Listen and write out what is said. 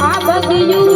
આ ભગયું